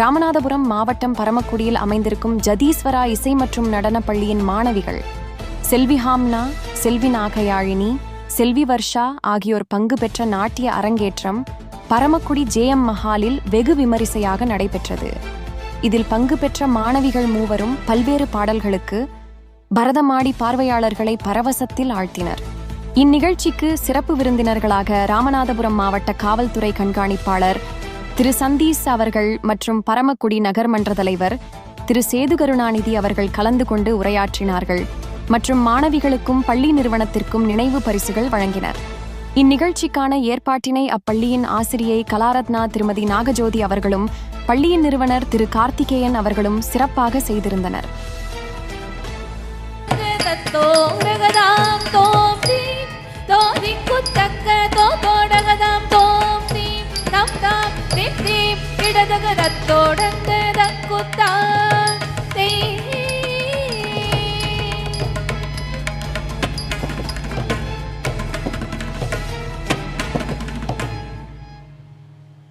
ராமநாதபுரம் மாவட்டம் பரமக்குடியில் அமைந்திருக்கும் ஜதீஸ்வரா இசை மற்றும் நடன பள்ளியின் மாணவிகள் செல்வி ஹாம்னா செல்வி நாகயாழினி செல்வி வர்ஷா ஆகியோர் பங்கு பெற்ற நாட்டிய அரங்கேற்றம் பரமக்குடி ஜேஎம் மஹாலில் வெகு விமரிசையாக நடைபெற்றது. இதில் பங்கு பெற்ற மாணவிகள் மூவரும் பல்வேறு பாடல்களுக்கு பரதமாடி பார்வையாளர்களை பரவசத்தில் ஆழ்த்தினர். இந்நிகழ்ச்சிக்கு சிறப்பு விருந்தினர்களாக ராமநாதபுரம் மாவட்ட காவல்துறை கண்காணிப்பாளர் திரு சந்தீஷ் அவர்கள் மற்றும் பரமக்குடி நகர்மன்ற தலைவர் திரு சேது கருணாநிதி அவர்கள் கலந்து கொண்டு உரையாற்றினார்கள் மற்றும் மாணவிகளுக்கும் பள்ளி நிறுவனத்திற்கும் நினைவு பரிசுகள் வழங்கினர். இந்நிகழ்ச்சிக்கான ஏற்பாட்டினை அப்பள்ளியின் ஆசிரியை கலாரத்னா திருமதி நாகஜோதி அவர்களும் பள்ளியின் நிறுவனர் திரு கார்த்திகேயன் அவர்களும் சிறப்பாக செய்திருந்தனர். தத்தோம் ரகதாம் தோம் தீம் தோதிக்குத்தக்க தோ தோம் திம் தீம் இடதக தத்தோடங்க தக்குத்தாம்